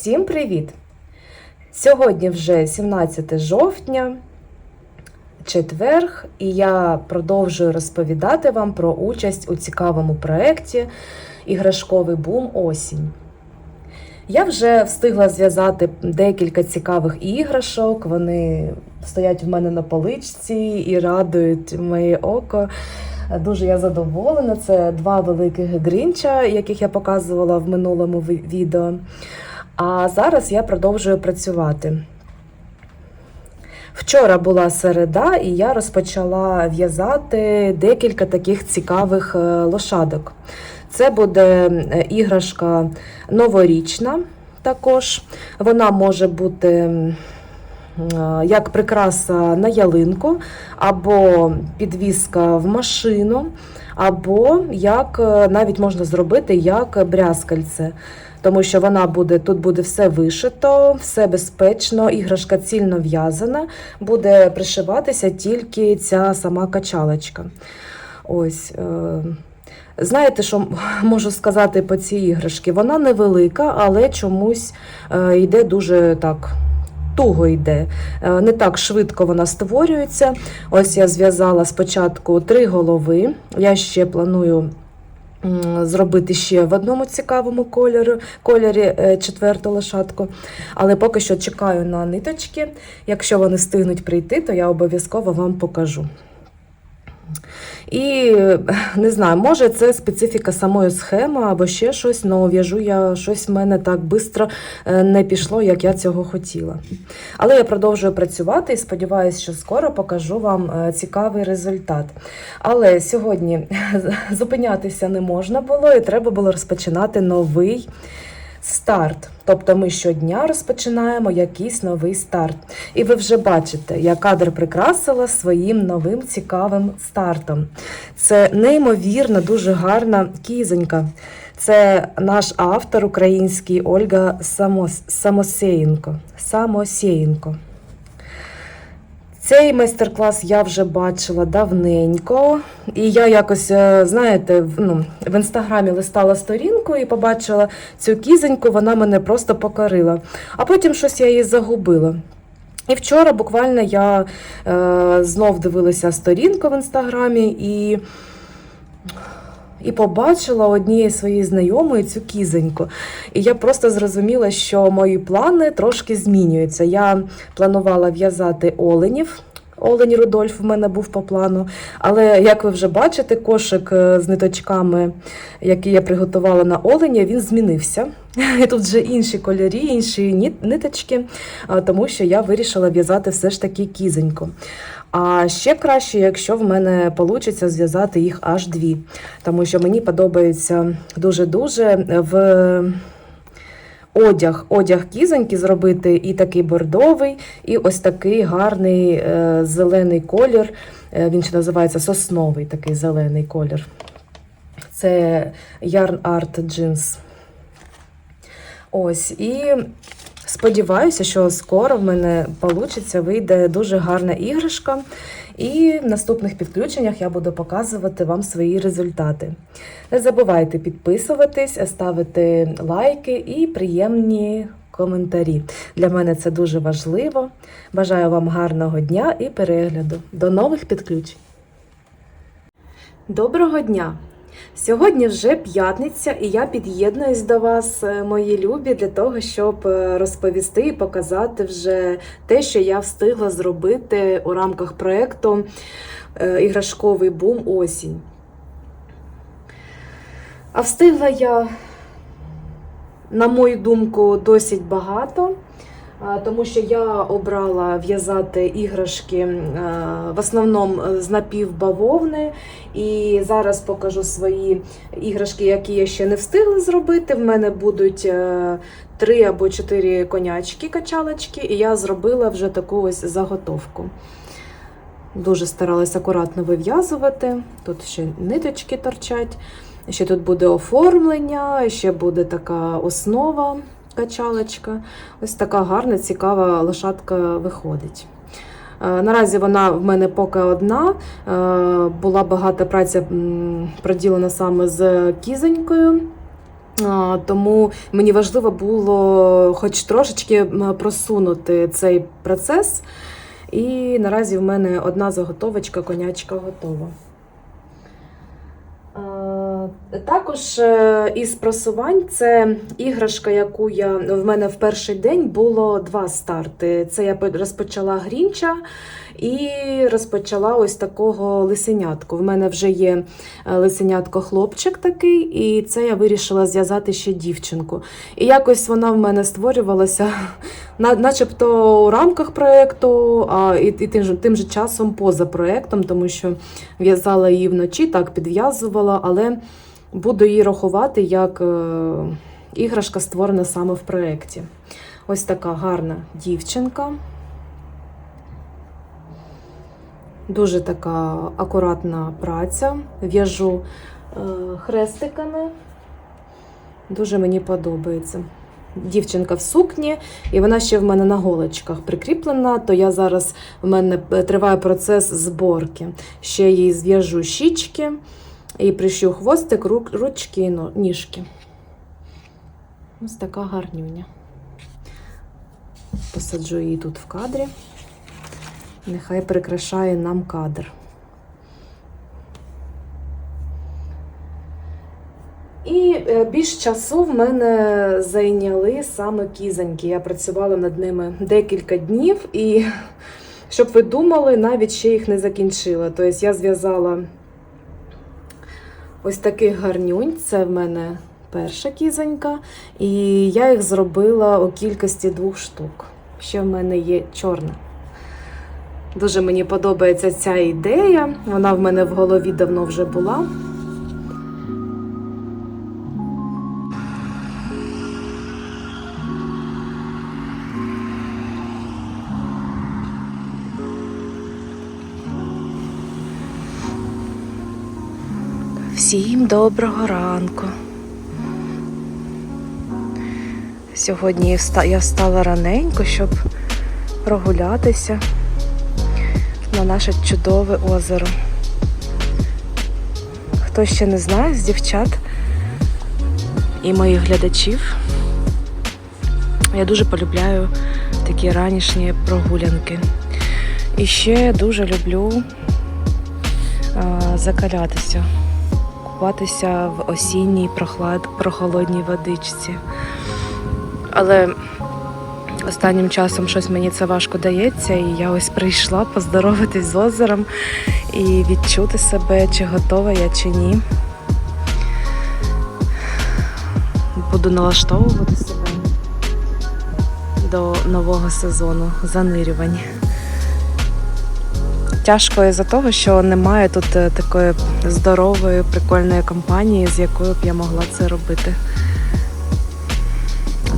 Всім привіт! Сьогодні вже 17 жовтня, четверг, і я продовжую розповідати вам про участь у цікавому проєкті Іграшковий бум осінь. Я вже встигла зв'язати декілька цікавих іграшок. Вони стоять в мене на поличці і радують моє око. Дуже я задоволена. Це два великих грінча, яких я показувала в минулому відео. А зараз я продовжую працювати. Вчора була середа, і я розпочала в'язати декілька таких цікавих е, лошадок. Це буде е, іграшка новорічна також. Вона може бути е, як прикраса на ялинку, або підвіска в машину, або як навіть можна зробити як брязкальце. Тому що вона буде тут буде все вишито, все безпечно, іграшка цільно в'язана, буде пришиватися тільки ця сама качалочка. Ось. Е- Знаєте, що можу сказати по цій іграшці? Вона невелика, але чомусь е, йде дуже так. Туго йде, Е, не так швидко вона створюється. Ось я зв'язала спочатку три голови. Я ще планую зробити ще в одному цікавому кольорі, кольорі е, четверту лошадку. Але поки що чекаю на ниточки. Якщо вони встигнуть прийти, то я обов'язково вам покажу. І е, не знаю, може це специфіка самої схеми або ще щось, але в'яжу я щось в мене так швидко не пішло, як я цього хотіла. Але я продовжую працювати і сподіваюся, що скоро покажу вам е, цікавий результат. Але сьогодні зупинятися не можна було, і треба було розпочинати новий старт. Тобто ми щодня розпочинаємо якийсь новий старт. І ви вже бачите, я кадр прикрасила своїм новим цікавим стартом. Це неймовірно дуже гарна кізонька. Це наш автор український Ольга Самос... Самосеєнко. Самосеєнко. Цей майстер-клас я вже бачила давненько, і я якось, е, знаєте, в- ну, в інстаграмі листала сторінку і побачила цю кізоньку, вона мене просто покорила. А потім щось я її загубила. І вчора буквально я е, знов дивилася сторінку в інстаграмі і, і побачила однієї своєї знайомої цю кізоньку. І я просто зрозуміла, що мої плани трошки змінюються. Я планувала в'язати оленів. Олень Рудольф в мене був по плану. Але як ви вже бачите, кошик е, з ниточками, який я приготувала на оленя, він змінився. І тут вже інші кольорі, інші ниточки, тому що я вирішила в'язати все ж таки кізоньку. А ще краще, якщо в мене вийде зв'язати їх аж дві, тому що мені подобається дуже-дуже в одяг, одяг кізоньки зробити і такий бордовий, і ось такий гарний е, зелений колір. Е, він ще називається сосновий такий зелений колір. Це Yarn Art Jeans. Ось, і сподіваюся, що скоро в мене вийде, вийде дуже гарна іграшка. І в наступних підключеннях я буду показувати вам свої результати. Не забувайте підписуватись, ставити лайки і приємні коментарі. Для мене це дуже важливо. Бажаю вам гарного дня і перегляду. До нових підключень. Доброго дня! Сьогодні вже п'ятниця, і я під'єднуюсь до вас, е, мої любі, для того, щоб е, розповісти і показати вже те, що я встигла зробити у рамках проєкту е, Іграшковий бум осінь. А встигла я, на мою думку, досить багато. А, Тому що я обрала в'язати іграшки е, в основному е, з напівбавовни, і зараз покажу свої іграшки, які я ще не встигла зробити. В мене будуть е, три або чотири конячки, качалочки, і я зробила вже таку ось заготовку. Дуже старалась акуратно вив'язувати. Тут ще ниточки торчать. Ще тут буде оформлення, ще буде така основа качалочка. Ось така гарна, цікава лошадка виходить. Е, Наразі вона в мене поки одна. Е, Була багата праця проділена саме з кізонькою. Тому мені важливо було хоч трошечки просунути цей процес. І наразі в мене одна заготовочка конячка готова. Також е, із просувань це іграшка, яку я в мене в перший день було два старти. Це я розпочала грінча і розпочала ось такого лисенятку. В мене вже є е, лисенятко хлопчик такий, і це я вирішила зв'язати ще дівчинку. І якось вона в мене створювалася, начебто у рамках проєкту, а і тим, же, тим же часом поза проєктом, тому що в'язала її вночі, так підв'язувала, але буду її рахувати як е, іграшка створена саме в проєкті. Ось така гарна дівчинка. Дуже така акуратна праця. В'яжу е, хрестиками. Дуже мені подобається. Дівчинка в сукні, і вона ще в мене на голочках прикріплена, то я зараз в мене е, триває процес зборки. Ще їй зв'яжу щічки і прищу хвостик, рук, ручки і ніжки. Ось така гарнюня. Посаджу її тут в кадрі. Нехай прикрашає нам кадр. І е, більш часу в мене зайняли саме кізоньки. Я працювала над ними декілька днів, і щоб ви думали, навіть ще їх не закінчила. Тобто я зв'язала ось таких гарнюнь. Це в мене перша кізонька, і я їх зробила у кількості двох штук. Ще в мене є чорна. Дуже мені подобається ця ідея. Вона в мене в голові давно вже була. Всім доброго ранку. Сьогодні я вста- встала раненько, щоб прогулятися на наше чудове озеро. Хто ще не знає з дівчат і моїх глядачів, я дуже полюбляю такі ранішні прогулянки. І ще дуже люблю закалятися, купатися в осінній прохлад, прохолодній водичці. Але Останнім часом щось мені це важко дається, і я ось прийшла поздороватись з озером і відчути себе, чи готова я, чи ні. Буду налаштовувати себе до нового сезону занирювань. Тяжко із-за того, що немає тут е, такої здорової, прикольної компанії, з якою б я могла це робити.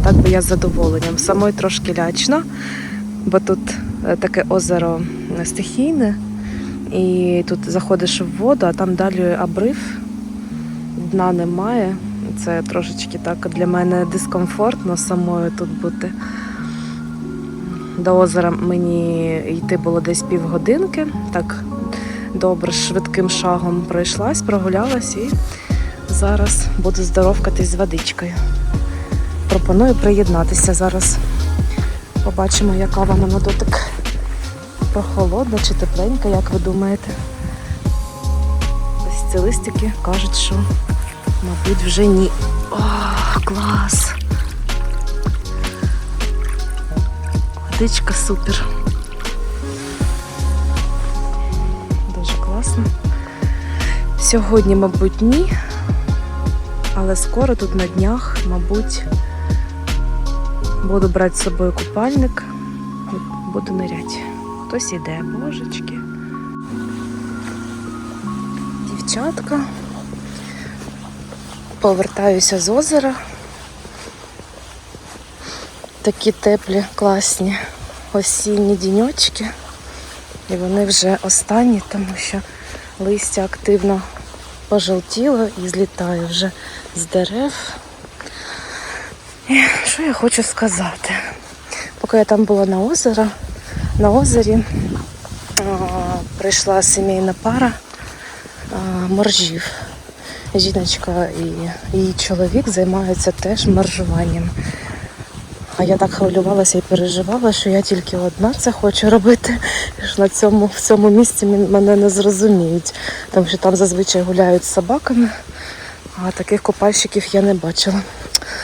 А Так би я з задоволенням. Самой трошки лячно, бо тут е, таке озеро стихійне, і тут заходиш в воду, а там далі обрив, дна немає. Це трошечки так для мене дискомфортно самою тут бути. До озера мені йти було десь півгодинки. Так добре, швидким шагом пройшлась, прогулялась і зараз буду здоровкатись з водичкою. Пропоную приєднатися зараз. Побачимо, яка вона на дотик. Прохолодна чи тепленька, як ви думаєте? Ось кажуть, що, мабуть, вже ні. О, клас! Водичка супер. Дуже класно. Сьогодні, мабуть, ні. Але скоро тут на днях, мабуть, буду брати з собою купальник буду ниряти. Хтось іде, божечки. Дівчатка. Повертаюся з озера. Такі теплі, класні осінні діньочки. І вони вже останні, тому що листя активно пожовтіло і злітає вже з дерев. І що я хочу сказати? Поки я там була на озеро, на озері а, прийшла сімейна пара а, моржів. жіночка і її чоловік займаються теж моржуванням. А я так хвилювалася і переживала, що я тільки одна це хочу робити. що на цьому, в цьому місці мене не зрозуміють, тому що там зазвичай гуляють з собаками, а таких купальщиків я не бачила.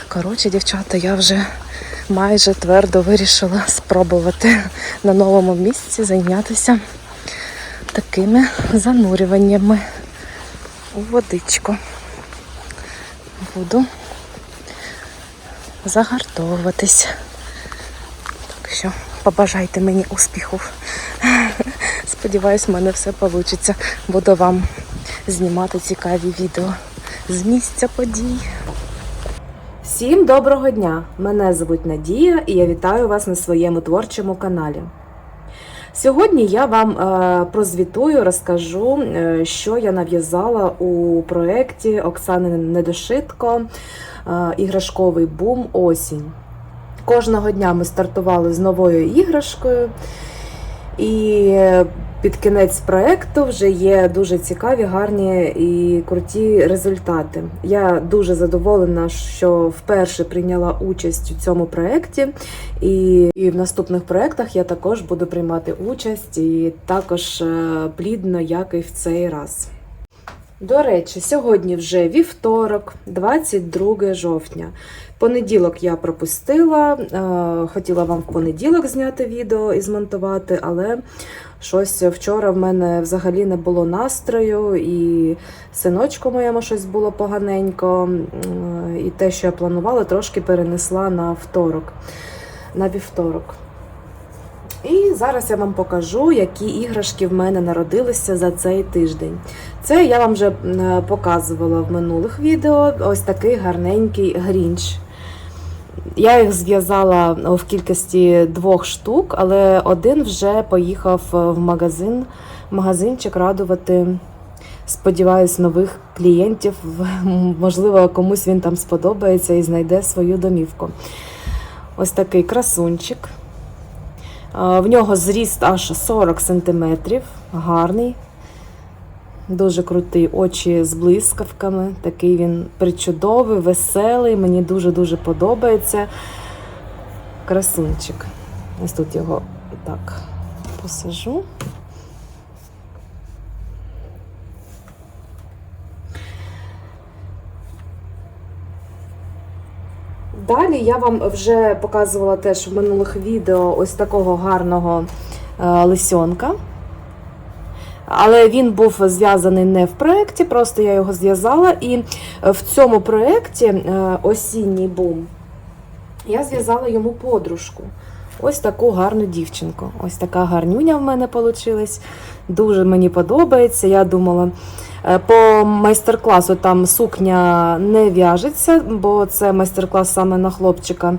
Коротше, дівчата, я вже майже твердо вирішила спробувати на новому місці зайнятися такими занурюваннями у водичку. Буду загартовуватись. Так що побажайте мені успіхів. Сподіваюсь, в мене все вийде. Буду вам знімати цікаві відео з місця подій. Всім доброго дня! Мене звуть Надія і я вітаю вас на своєму творчому каналі. Сьогодні я вам е, прозвітую, розкажу, е, що я нав'язала у проєкті Оксани Недошитко е, іграшковий бум осінь. Кожного дня ми стартували з новою іграшкою, і під кінець проєкту вже є дуже цікаві, гарні і круті результати. Я дуже задоволена, що вперше прийняла участь у цьому проєкті, і, і в наступних проєктах я також буду приймати участь і також е, плідно, як і в цей раз. До речі, сьогодні вже вівторок, 22 жовтня. Понеділок я пропустила, е, хотіла вам в понеділок зняти відео і змонтувати, але щось вчора в мене взагалі не було настрою, і синочку моєму щось було поганенько. І те, що я планувала, трошки перенесла на второк, на вівторок. І зараз я вам покажу, які іграшки в мене народилися за цей тиждень. Це я вам вже е, показувала в минулих відео. Ось такий гарненький грінч. Я їх зв'язала в кількості двох штук, але один вже поїхав в магазин, магазинчик радувати. Сподіваюсь, нових клієнтів. Можливо, комусь він там сподобається і знайде свою домівку. Ось такий красунчик. В нього зріст аж 40 см, гарний, дуже крутий, очі з блискавками. Такий він причудовий, веселий. Мені дуже-дуже подобається. Красунчик. Ось тут його так посажу. Далі я вам вже показувала теж в минулих відео ось такого гарного е, лисьонка. Але він був зв'язаний не в проєкті, просто я його зв'язала. І в цьому проєкті е, осінній бум я зв'язала йому подружку. Ось таку гарну дівчинку. Ось така гарнюня в мене вийшла. Дуже мені подобається. Я думала, е, по майстер-класу там сукня не в'яжеться, бо це майстер-клас саме на хлопчика.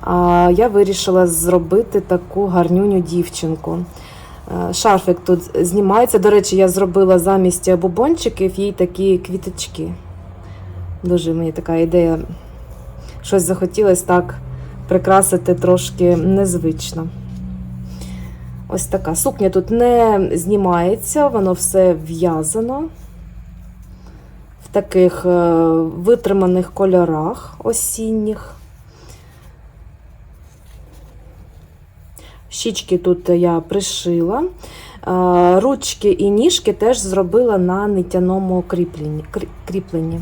А я вирішила зробити таку гарнюню дівчинку. Е, Шарфик тут знімається. До речі, я зробила замість бубончиків їй такі квіточки. Дуже мені така ідея. Щось захотілося так прикрасити трошки незвично. Ось така сукня тут не знімається, воно все в'язано в таких е, витриманих кольорах осінніх. Щічки тут я пришила. Е, Ручки і ніжки теж зробила на нитяному кріпленні.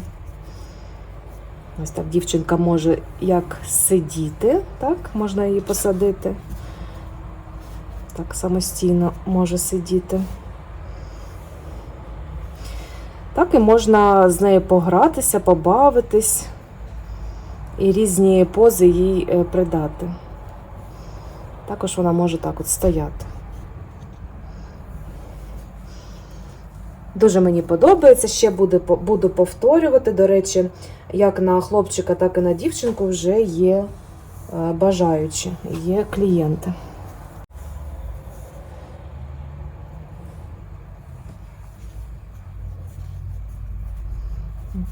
Ось так дівчинка може як сидіти, так, можна її посадити. Так, самостійно може сидіти. Так і можна з нею погратися, побавитись і різні пози їй е, придати. Також вона може так от стояти. Дуже мені подобається, ще буде, буду повторювати. До речі, як на хлопчика, так і на дівчинку вже є е, бажаючі, є клієнти.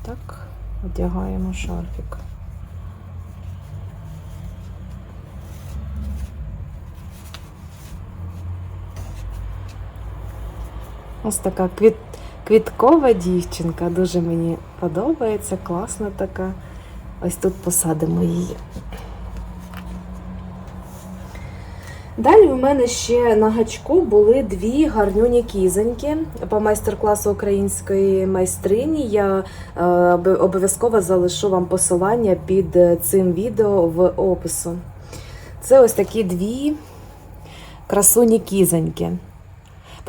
Так, одягаємо шарфік. Ось така квіт, Квіткова дівчинка, дуже мені подобається, класна така. Ось тут посадимо її. Далі у мене ще на гачку були дві гарнюні кізоньки по майстер-класу української майстрині. Я е, обов'язково залишу вам посилання під е, цим відео в опису. Це ось такі дві красуні кізоньки.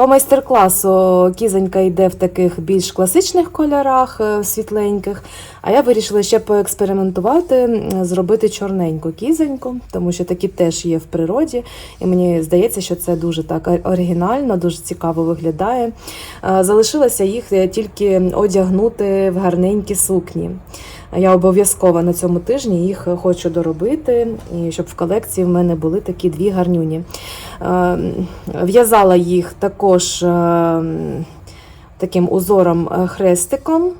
По майстер-класу кізонька йде в таких більш класичних кольорах, е, світленьких. А я вирішила ще поекспериментувати, зробити чорненьку кізоньку, тому що такі теж є в природі. І мені здається, що це дуже так оригінально, дуже цікаво виглядає. Е, Залишилося їх е, тільки одягнути в гарненькі сукні. Я обов'язково на цьому тижні їх хочу доробити, і щоб в колекції в мене були такі дві гарнюні. Е, В'язала їх також е, таким узором е, хрестиком.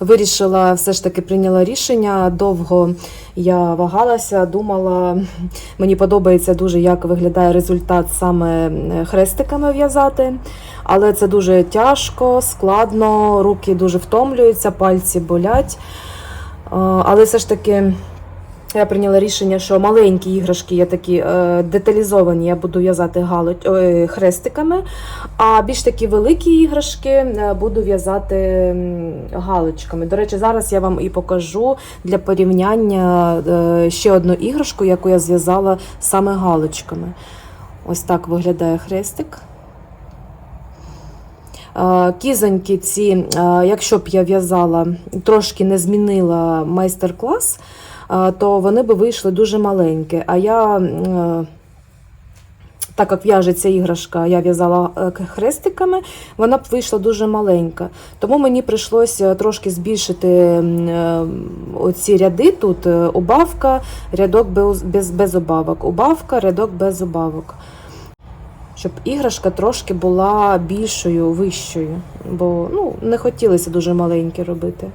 Вирішила, все ж таки прийняла рішення. Довго я вагалася, думала, мені подобається дуже, як виглядає результат саме хрестиками в'язати. Але це дуже тяжко, складно, руки дуже втомлюються, пальці болять. Але все ж таки я прийняла рішення, що маленькі іграшки є такі е, деталізовані, я буду в'язати гало- ой, хрестиками, а більш такі великі іграшки е, буду в'язати галочками. До речі, зараз я вам і покажу для порівняння е, ще одну іграшку, яку я зв'язала саме галочками. Ось так виглядає хрестик. Кізоньки ці, якщо б я в'язала, трошки не змінила майстер-клас, то вони би вийшли дуже маленькі. А я, е, так як в'яжеться іграшка, я в'язала е, хрестиками, вона б вийшла дуже маленька. Тому мені прийшлося трошки збільшити е, оці ряди тут. е, Убавка, рядок без, без, убавок. Убавка, рядок без убавок. Щоб іграшка трошки була більшою, вищою, бо ну, не хотілося дуже маленькі робити.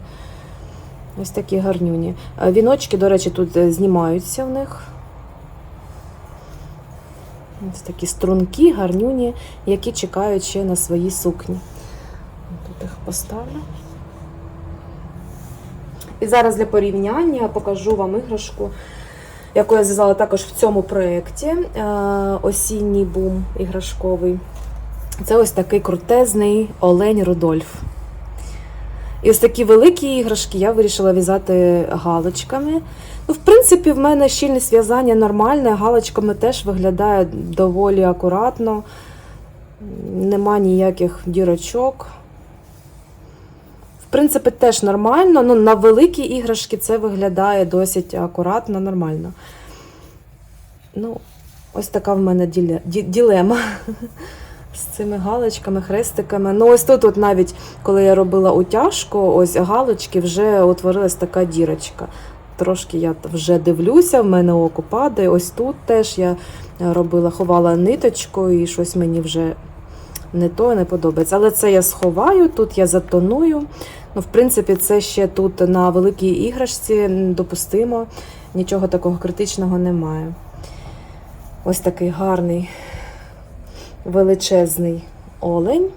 Ось такі гарнюні. Е, Віночки, до речі, тут е, знімаються в них. Ось такі струнки, гарнюні, які чекають ще на свої сукні. Тут їх поставлю. І зараз для порівняння покажу вам іграшку, яку я зв'язала також в цьому проєкті. е, Осінній бум іграшковий. Це ось такий крутезний олень Рудольф. І ось такі великі іграшки я вирішила в'язати галочками. Ну, в принципі, в мене щільність в'язання нормальне, галочками теж виглядає доволі акуратно. Нема ніяких дірочок. В принципі, теж нормально. Ну, на великі іграшки це виглядає досить акуратно, нормально. Ну, ось така в мене діле- ді- ділема з цими галочками, хрестиками. Ну, ось тут, от навіть коли я робила утяжку, ось галочки вже утворилась така дірочка. Трошки я вже дивлюся, в мене око падає. Ось тут теж я робила, ховала ниточку, і щось мені вже не то не подобається. Але це я сховаю, тут я затоную. Ну, в принципі, це ще тут на великій іграшці допустимо. Нічого такого критичного немає. Ось такий гарний, величезний олень.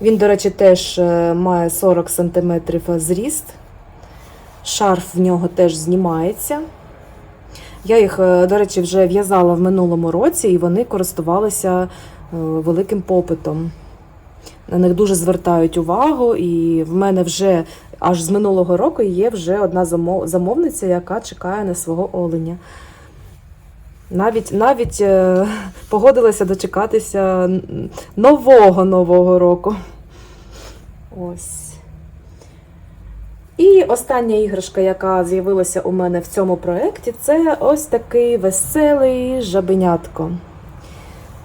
Він, до речі, теж е, має 40 см зріст. Шарф в нього теж знімається. Я їх, е, до речі, вже в'язала в минулому році, і вони користувалися е, великим попитом. На них дуже звертають увагу, і в мене вже аж з минулого року є вже одна замовниця, яка чекає на свого оленя. Навіть, навіть е, погодилася дочекатися нового нового року. Ось. І остання іграшка, яка з'явилася у мене в цьому проєкті, це ось такий веселий жабенятко.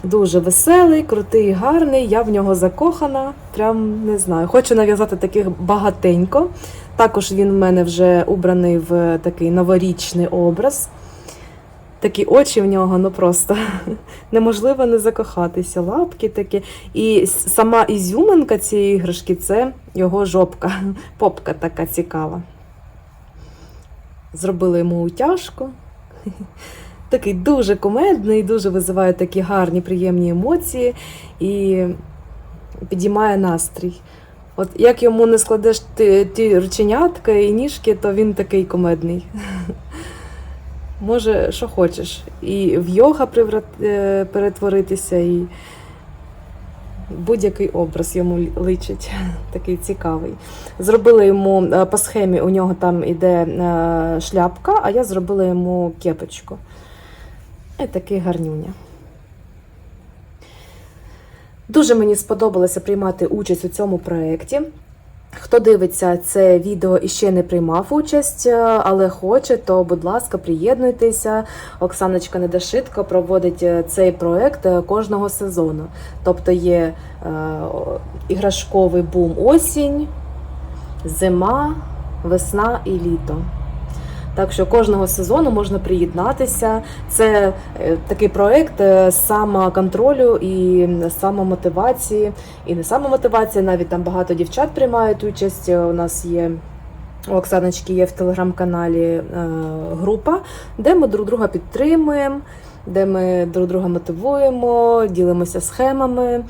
Дуже веселий, крутий, гарний. Я в нього закохана. Прям не знаю. Хочу нав'язати таких багатенько. Також він в мене вже убраний в такий новорічний образ. Такі очі в нього, ну просто неможливо не закохатися. Лапки такі. І сама ізюминка цієї іграшки це його жопка, попка така цікава. Зробили йому утяжку. Такий дуже кумедний, дуже визиває такі гарні, приємні емоції. І підіймає настрій. От як йому не складеш ти, ті рученятка і ніжки, то він такий комедний. Може, що хочеш. І в йога е, перетворитися, і будь-який образ йому личить, такий цікавий. Зробили йому е, по схемі, у нього там іде е, шляпка, а я зробила йому кепочку. І такий гарнюня. Дуже мені сподобалося приймати участь у цьому проєкті. Хто дивиться це відео і ще не приймав участь, е, але хоче, то будь ласка, приєднуйтеся. Оксаночка Недошитко проводить е, цей проект е, кожного сезону. Тобто є е, іграшковий бум осінь, зима, весна і літо. Так що кожного сезону можна приєднатися. Це е, такий проект е, самоконтролю і самомотивації. І не самомотивація, навіть там багато дівчат приймають участь. Е, У нас є. У Оксаночки є в телеграм-каналі група, де ми друг друга підтримуємо, де ми друг друга мотивуємо, ділимося схемами.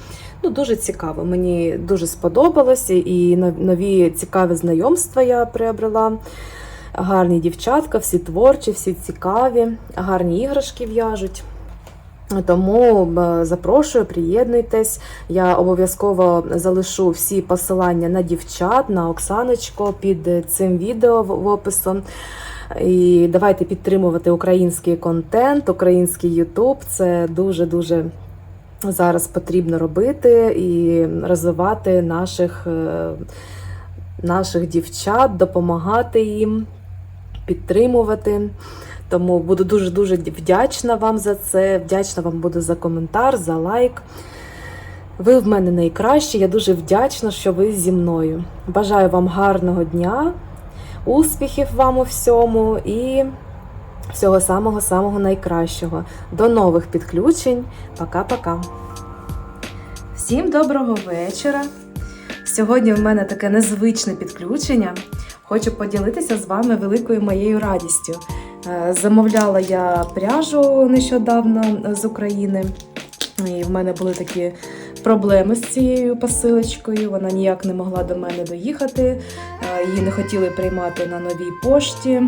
Ну, дуже цікаво. Мені дуже сподобалося, і нові цікаві знайомства я приобрела. Гарні дівчатка, всі творчі, всі цікаві, гарні іграшки в'яжуть. Тому е, запрошую, приєднуйтесь. Я обов'язково залишу всі посилання на дівчат, на Оксаночку під цим відео в опису. І давайте підтримувати український контент, український Ютуб. Це дуже-дуже зараз потрібно робити і розвивати наших, е, наших дівчат, допомагати їм, підтримувати. Тому буду дуже-дуже вдячна вам за це. Вдячна вам буду за коментар, за лайк. Ви в мене найкращі. Я дуже вдячна, що ви зі мною. Бажаю вам гарного дня, успіхів вам у всьому і всього самого-самого найкращого. До нових підключень. Пока-пока. Всім доброго вечора. Сьогодні в мене таке незвичне підключення. Хочу поділитися з вами великою моєю радістю. Е, Замовляла я пряжу нещодавно з України. І в мене були такі проблеми з цією посилочкою. Вона ніяк не могла до мене доїхати. Е, Її не хотіли приймати на новій пошті.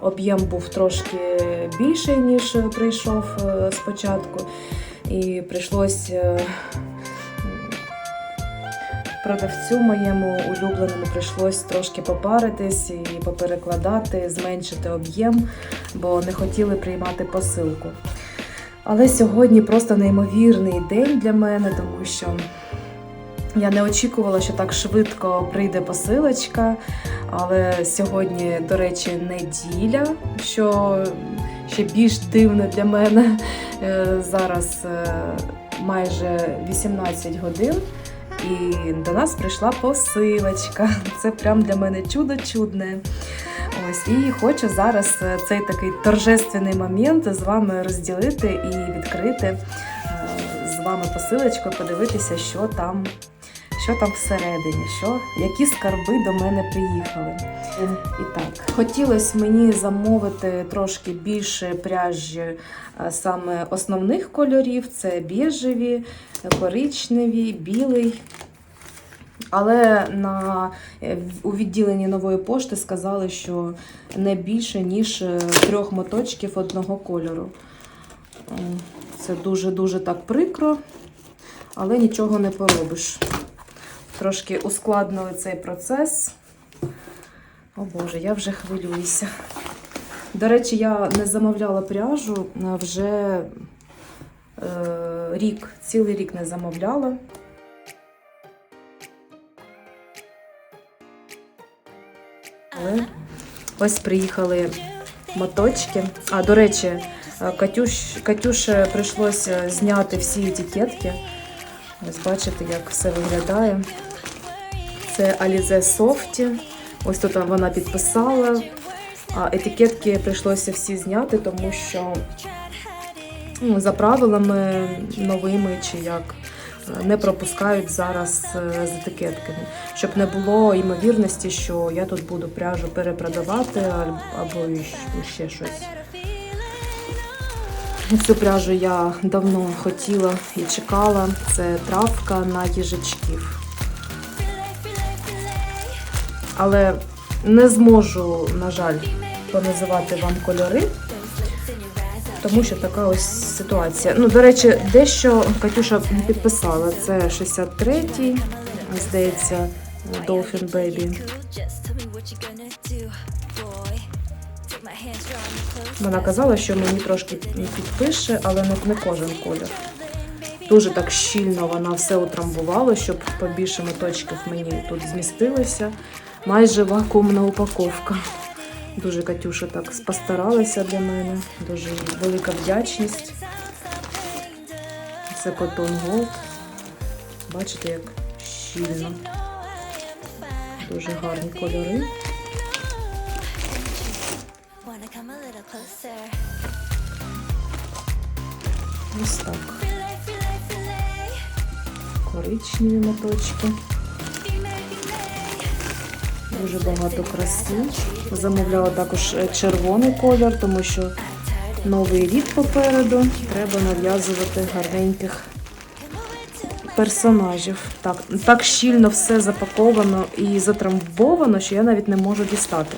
Об'єм був трошки більший, ніж прийшов е, спочатку. І прийшлось е, продавцю моєму улюбленому прийшлось трошки попаритись і поперекладати, зменшити об'єм, бо не хотіли приймати посилку. Але сьогодні просто неймовірний день для мене, тому що я не очікувала, що так швидко прийде посилочка. Але сьогодні, до речі, неділя, що ще більш дивно для мене. Е, Зараз е, майже 18 годин. І до нас прийшла посилочка. Це прям для мене чудо чудне. Ось і хочу зараз е, цей такий торжественний момент з вами розділити і відкрити е, з вами посилочку, подивитися, що там, що там всередині, що, які скарби до мене приїхали. І так, хотілося мені замовити трошки більше пряжі е, саме основних кольорів: це біжеві, коричневі, білий. Але на, е, у відділенні нової пошти сказали, що не більше, ніж е, трьох моточків одного кольору. Це дуже-дуже так прикро, але нічого не поробиш. Трошки ускладнили цей процес. О Боже, я вже хвилююся. До речі, я не замовляла пряжу вже е, рік, цілий рік не замовляла. Але ось приїхали моточки. А, до речі, е, Катюш, Катюше прийшлося зняти всі етикетки. Ось бачите, як все виглядає. Це Alize Softy. Ось тут вона підписала. А етикетки прийшлося всі зняти, тому що ну, за правилами новими чи як е, не пропускають зараз е, з етикетками, щоб не було ймовірності, що я тут буду пряжу перепродавати або ще щось. Цю пряжу я давно хотіла і чекала. Це травка на їжачків. Але не зможу, на жаль, поназивати вам кольори, тому що така ось ситуація. Ну, до речі, дещо Катюша підписала. Це 63-й, здається, Dolphin Baby. Вона казала, що мені трошки підпише, але не, кожен колір. Дуже так щільно вона все утрамбувала, щоб побільше моточків мені тут змістилося. Майже вакуумна упаковка. Дуже Катюша так постаралася для мене. Дуже велика вдячність. Це Cotton Gold. Бачите, як щільно. Дуже гарні кольори. Ось так. Коричневі моточки. Дуже багато краси. Замовляла також е, червоний колір, тому що новий рік попереду. Треба нав'язувати гарненьких персонажів. Так, так щільно все запаковано і затрамбовано, що я навіть не можу дістати.